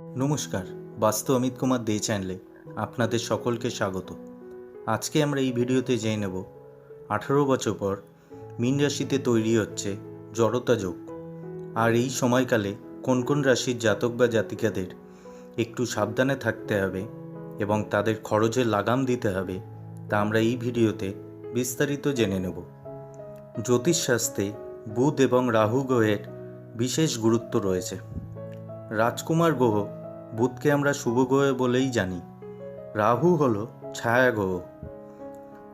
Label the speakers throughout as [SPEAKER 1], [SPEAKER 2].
[SPEAKER 1] নমস্কার, বাস্তু অমিত কুমার দে চ্যানেলে আপনাদের সকলকে স্বাগত। আজকে আমরা এই ভিডিওতে জেনে নেব, আঠারো বছর পর মীন রাশিতে তৈরি হচ্ছে জড়তা যোগ। আর এই সময়কালে কোন কোন রাশির জাতক বা জাতিকাদের একটু সাবধানে থাকতে হবে এবং তাদের খরচে লাগাম দিতে হবে, তা আমরা এই ভিডিওতে বিস্তারিত জেনে নেব। জ্যোতিষশাস্ত্রে বুধ এবং রাহু গ্রহের বিশেষ গুরুত্ব রয়েছে। রাজকুমার গ্রহ, বুধকে আমরা শুভ গ্রহ বলেই জানি। রাহু হল ছায়া গ্রহ।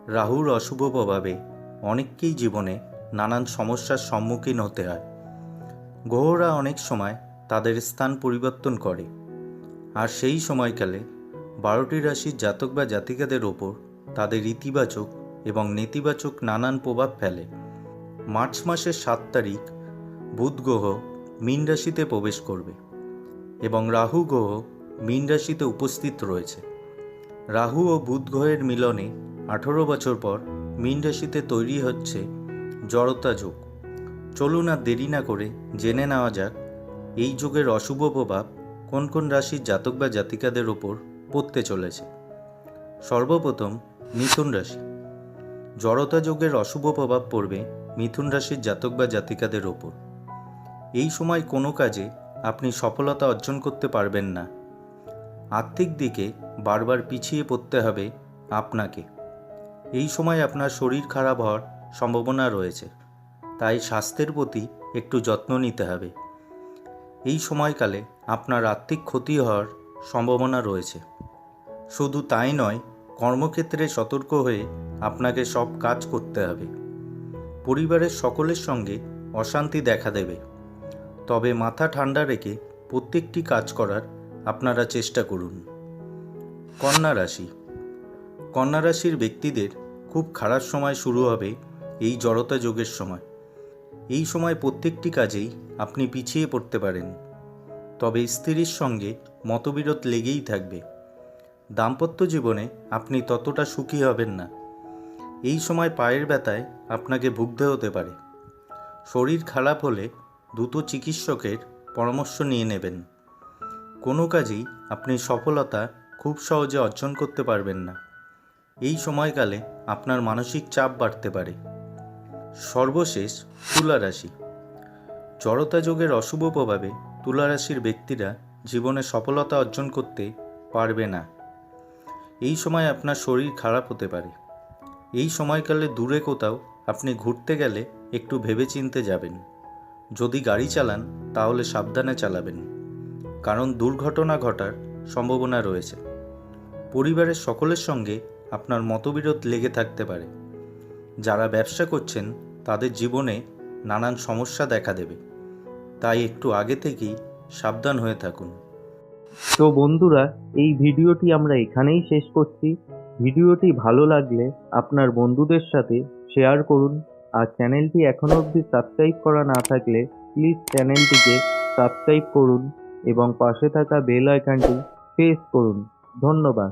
[SPEAKER 1] রাহুর অশুভ প্রভাবে অনেককেই জীবনে নানান সমস্যার সম্মুখীন হতে হয়। গ্রহরা অনেক সময় তাদের স্থান পরিবর্তন করে। আর সেই সময়কালে বারোটি রাশির জাতক বা জাতিকাদের ওপর তাদের ইতিবাচক এবং নেতিবাচক নানান প্রভাব ফেলে। মার্চ মাসের সাত তারিখ বুধ গ্রহ মীন রাশিতে প্রবেশ করবে। এবং রাহু গ্রহ মীন রাশিতে উপস্থিত রয়েছে। রাহু ও বুধ গ্রহের মিলনে আঠেরো বছর পর মীন রাশিতে তৈরি হচ্ছে জড়তা যোগ। চলুন আর দেরি না করে জেনে নেওয়া যাক, এই যুগের অশুভ প্রভাব কোন কোন রাশির জাতক বা জাতিকাদের ওপর পড়তে চলেছে। সর্বপ্রথম মিথুন রাশি। জড়তা যোগের অশুভ প্রভাব পড়বে মিথুন রাশির জাতক বা জাতিকাদের ওপর। এই সময় কোনো কাজে আপনি সফলতা অর্জন করতে পারবেন না। আর্থিক দিকে বারবার পিছিয়ে পড়তে হবে আপনাকে। এই সময় আপনার শরীর খারাপ হওয়ার সম্ভাবনা রয়েছে। তাই স্বাস্থ্যের প্রতি একটু যত্ন নিতে হবে। এই সময়কালে আপনার আর্থিক ক্ষতি হওয়ার সম্ভাবনা রয়েছে। শুধু তাই নয়, কর্মক্ষেত্রে সতর্ক হয়ে আপনাকে সব কাজ করতে হবে। পরিবারের সকলের সঙ্গে অশান্তি দেখা দেবে। তবে মাথা ঠান্ডা রেখে প্রত্যেকটি কাজ করার আপনারা চেষ্টা করুন। কন্যা রাশি। কন্যা রাশির ব্যক্তিদের খুব খারাপ সময় শুরু হবে এই জড়তা যোগের সময়। এই সময় প্রত্যেকটি কাজেই আপনি পিছিয়ে পড়তে পারেন। তবে স্ত্রীর সঙ্গে মতবিরোধ লেগেই থাকবে। দাম্পত্য জীবনে আপনি ততটা সুখী হবেন না। এই সময় পায়ের ব্যথায় আপনাকে ভুগতে হতে পারে। শরীর খারাপ হলে দ্রুত চিকিৎসকের পরামর্শ নিয়ে নেবেন। কোনো কাজেই আপনি সফলতা খুব সহজে অর্জন করতে পারবেন না। এই সময়কালে আপনার মানসিক চাপ বাড়তে পারে। সর্বশেষ তুলা রাশি। জড়তা যোগের অশুভ প্রভাবে তুলা রাশির ব্যক্তিরা জীবনে সফলতা অর্জন করতে পারবে না। এই সময় আপনার শরীর খারাপ হতে পারে। এই সময়কালে দূরে কোথাও আপনি ঘুরতে গেলে একটু ভেবেচিন্তে যাবেন। যদি গাড়ি চালান, তাহলে সাবধানে চালাবেন। কারণ দুর্ঘটনা ঘটার সম্ভাবনা রয়েছে। পরিবারের সকলের সঙ্গে আপনার মতবিরোধ লেগে থাকতে পারে। যারা ব্যবসা করছেন, তাদের জীবনে নানান সমস্যা দেখা দেবে। তাই একটু আগে থেকেই সাবধান হয়ে থাকুন।
[SPEAKER 2] তো বন্ধুরা, এই ভিডিওটি আমরা এখানেই শেষ করছি। ভিডিওটি ভালো লাগলে আপনার বন্ধুদের সাথে শেয়ার করুন। আর চ্যানেলটি এখনও অবধি সাবস্ক্রাইব করা না থাকলে প্লিজ চ্যানেলটিকে সাবস্ক্রাইব করুন এবং পাশে থাকা বেল আইকনটি প্রেস করুন। ধন্যবাদ।